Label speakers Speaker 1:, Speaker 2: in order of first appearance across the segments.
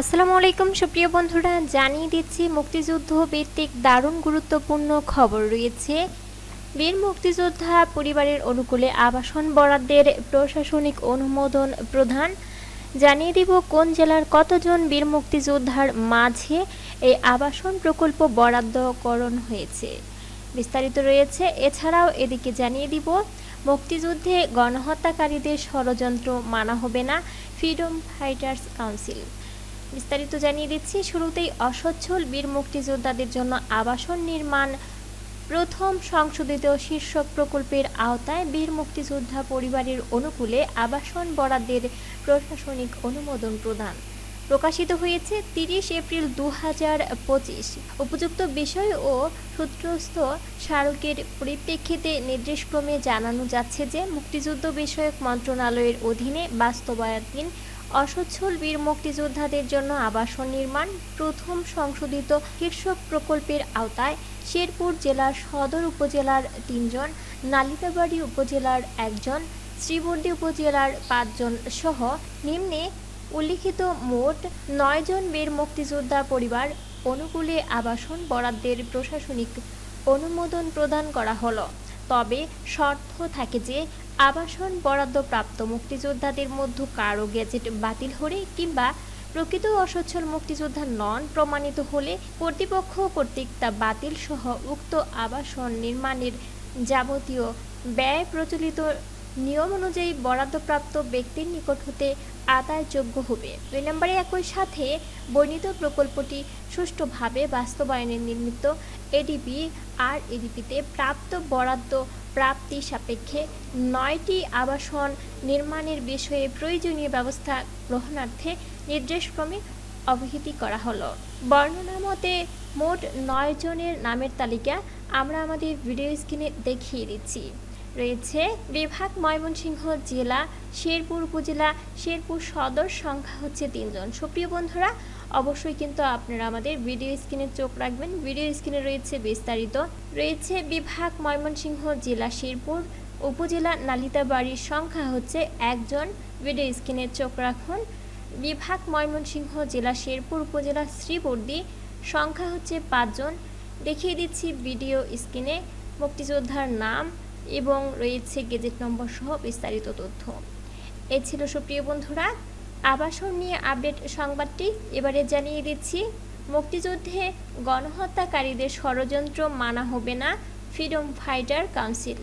Speaker 1: আসসালামু আলাইকুম, সুপ্রিয় বন্ধুরা। জানিয়ে দিচ্ছি, মুক্তিযুদ্ধ ভিত্তিক দারুণ গুরুত্বপূর্ণ খবর রয়েছে। বীর মুক্তিযোদ্ধা পরিবারের অনুকূলে আবাসন বরাদ্দের প্রশাসনিক অনুমোদন প্রধান জানিয়ে দিব, কোন জেলার কতজন বীর মুক্তিযোদ্ধার মাঝে এই আবাসন প্রকল্প বরাদ্দকরণ হয়েছে? বিস্তারিত রয়েছে। এছাড়াও এদিকে জানিয়ে দিব, মুক্তিযুদ্ধে গণহত্যাকারীদের ষড়যন্ত্র মানা হবে না। Freedom fighters council. বিস্তারিত জানিয়ে দিচ্ছি, শুরুতেই অসচ্ছল বীর মুক্তিযোদ্ধাদের জন্য আবাসন নির্মাণ, প্রথম সংশোধিত শীর্ষক প্রকল্পের আওতায় বীর মুক্তিযোদ্ধা পরিবারের অনুকূলে আবাসন বরাদ্দের প্রশাসনিক অনুমোদন প্রদান। প্রকাশিত হয়েছে তিরিশ এপ্রিল দু হাজার পঁচিশ। উপযুক্ত বিষয় ও সূত্রস্থ স্মারকের পরিপ্রেক্ষিতে নির্দেশক্রমে জানানো যাচ্ছে যে, মুক্তিযুদ্ধ বিষয়ক মন্ত্রণালয়ের অধীনে বাস্তবায়নাধীন অসচ্ছল বীর মুক্তিযোদ্ধাদের জন্য আবাসন নির্মাণ, প্রথম সংশোধিত শীর্ষক প্রকল্পের আওতায় শেরপুর জেলার সদর উপজেলার তিনজন, নালিতাবাড়ি উপজেলার একজন, শ্রীবর্দী উপজেলার পাঁচজন সহ নিম্নে উল্লিখিত মোট নয়জন বীর মুক্তিযোদ্ধা পরিবার অনুকূলে আবাসন বরাদ্দের প্রশাসনিক অনুমোদন প্রদান করা হলো। তবে শর্ত থাকে যে আবাসন বরাদ্দপ্রাপ্ত মুক্তিযোদ্ধাদের মধ্যে কারও গেজেট বাতিল হলে কিংবা প্রকৃত অসচ্ছল মুক্তিযোদ্ধা নন প্রমাণিত হলে কর্তৃপক্ষ কর্তৃক তা বাতিল সহ উক্ত আবাসন নির্মাণের যাবতীয় ব্যয় প্রচলিত নিয়ম অনুযায়ী বরাদ্দপ্রাপ্ত ব্যক্তির নিকট হতে আদায়যোগ্য হবে। দুই নম্বরে একই সাথে বর্ণিত প্রকল্পটি সুষ্ঠুভাবে বাস্তবায়নে নির্মিত এডিপি আর এডিপিতে প্রাপ্ত বরাদ্দ প্রাপ্তি সাপেক্ষে নয়টি আবাসন নির্মাণের বিষয়ে প্রয়োজনীয় ব্যবস্থা গ্রহণার্থে নির্দেশক্রমে অবহিতি করা হলো। বর্ণনা মতে, মোট নয় জনের নামের তালিকা আমরা আমাদের ভিডিও স্ক্রিনে দেখিয়ে দিচ্ছি। রয়েছে বিভাগ ময়মনসিংহ জেলা, শেরপুর উপজেলা, শেরপুর সদর সংখ্যা হচ্ছে তিনজন। সুপ্রিয় বন্ধুরা অবশ্যই কিন্তু আপনারা আমাদের ভিডিও স্ক্রিনে চোখ রাখবেন। ভিডিও স্ক্রিনে রয়েছে বিস্তারিত। রয়েছে বিভাগ ময়মনসিংহ জেলা শেরপুর। উপজেলা নালিতাবাড়ির সংখ্যা হচ্ছে একজন। ভিডিও স্ক্রিনে চোখ রাখুন। বিভাগ ময়মনসিংহ জেলা শেরপুর উপজেলা শ্রীবর্দী। সংখ্যা হচ্ছে পাঁচজন। দেখিয়ে দিচ্ছি ভিডিও স্ক্রিনে মুক্তিযোদ্ধার নাম এবং রয়েছে গেজেট নম্বর সহ বিস্তারিত তথ্য। এ ছিল সুপ্রিয় বন্ধুরা আবাসন নিয়ে আপডেট সংবাদটি এবারে জানিয়ে দিচ্ছি। মুক্তিযুদ্ধে গণহত্যাকারীদের ষড়যন্ত্র মানা হবে না ফ্রিডম ফাইটার কাউন্সিল।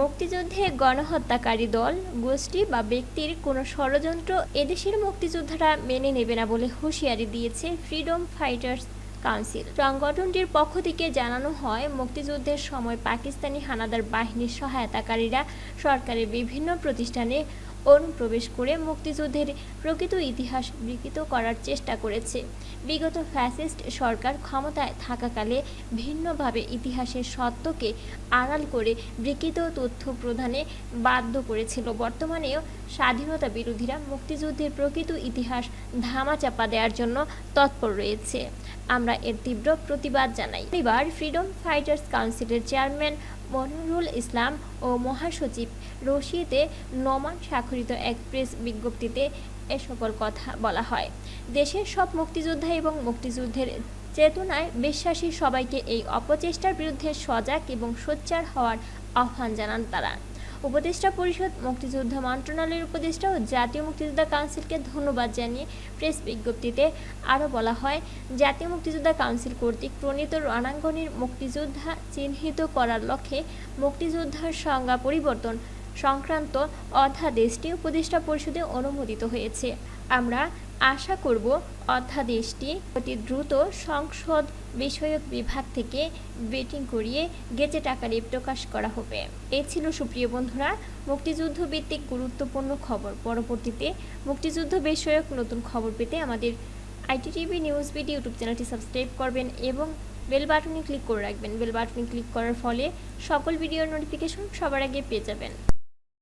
Speaker 1: মুক্তিযুদ্ধে গণহত্যাকারী দল, গোষ্ঠী বা ব্যক্তির কোনো ষড়যন্ত্র এদেশের মুক্তিযোদ্ধারা মেনে নেবে না বলে হুঁশিয়ারি দিয়েছে ফ্রিডম ফাইটার্স কাউন্সিল। সংগঠনটির পক্ষ থেকে জানানো হয়, মুক্তিযুদ্ধের সময় পাকিস্তানি হানাদার বাহিনীর সহায়তাকারীরা সরকারের বিভিন্ন প্রতিষ্ঠানে অনুপ্রবেশ করে মুক্তিযুদ্ধের প্রকৃত ইতিহাস বিকৃত করার চেষ্টা করেছে। বিগত ফ্যাসিস্ট সরকার ক্ষমতায় থাকাকালে ভিন্নভাবে ইতিহাসের সত্যকে আড়াল করে বিকৃত তথ্য প্রদানে বাধ্য করেছিল। বর্তমানেও স্বাধীনতা বিরোধীরা মুক্তিযুদ্ধের প্রকৃত ইতিহাস ধামাচাপা দেওয়ার জন্য তৎপর রয়েছে। আমরা এর তীব্র প্রতিবাদ জানাই। এবার ফ্রিডম ফাইটার্স কাউন্সিলের চেয়ারম্যান মনিরুল ইসলাম ও মহাসচিব রশিদে নমান স্বাক্ষরিত এক প্রেস বিজ্ঞপ্তিতে এ সকল কথা বলা হয়। দেশের সব মুক্তিযোদ্ধা এবং মুক্তিযুদ্ধের চেতনায় বিশ্বাসী সবাইকে এই অপচেষ্টার বিরুদ্ধে সজাগ এবং সোচ্চার হওয়ার আহ্বান জানান তারা। উপদেষ্টা পরিষদ, মুক্তিযোদ্ধা মন্ত্রণালয়ের উপদেষ্টা ও জাতীয় মুক্তিযোদ্ধা কাউন্সিলকে ধন্যবাদ জানিয়ে প্রেস বিজ্ঞপ্তিতে আরও বলা হয়, জাতীয় মুক্তিযোদ্ধা কাউন্সিল কর্তৃক প্রণীত রণাঙ্গনের মুক্তিযোদ্ধা চিহ্নিত করার লক্ষ্যে মুক্তিযোদ্ধার সংজ্ঞা পরিবর্তন সংক্রান্ত অধ্যাদেশটি উপদেষ্টা পরিষদে অনুমোদিত হয়েছে। আমরা আশা করব অধ্যাদেশটি অতি দ্রুত সংসদ বিষয়ক বিভাগ থেকে বেটিং করিয়ে গেজেট আকারে প্রকাশ করা হবে। এ ছিল সুপ্রিয় বন্ধুরা, মুক্তিযুদ্ধ ভিত্তিক গুরুত্বপূর্ণ খবর। পরবর্তীতে মুক্তিযুদ্ধ বিষয়ক নতুন খবর পেতে আমাদের আইটিটিভি নিউজ বিডি ইউটিউব চ্যানেলটি সাবস্ক্রাইব করবেন এবং বেল বাটনে ক্লিক করে রাখবেন। বেল বাটনে ক্লিক করার ফলে সকল ভিডিওর নোটিফিকেশন সবার আগে পেয়ে যাবেন।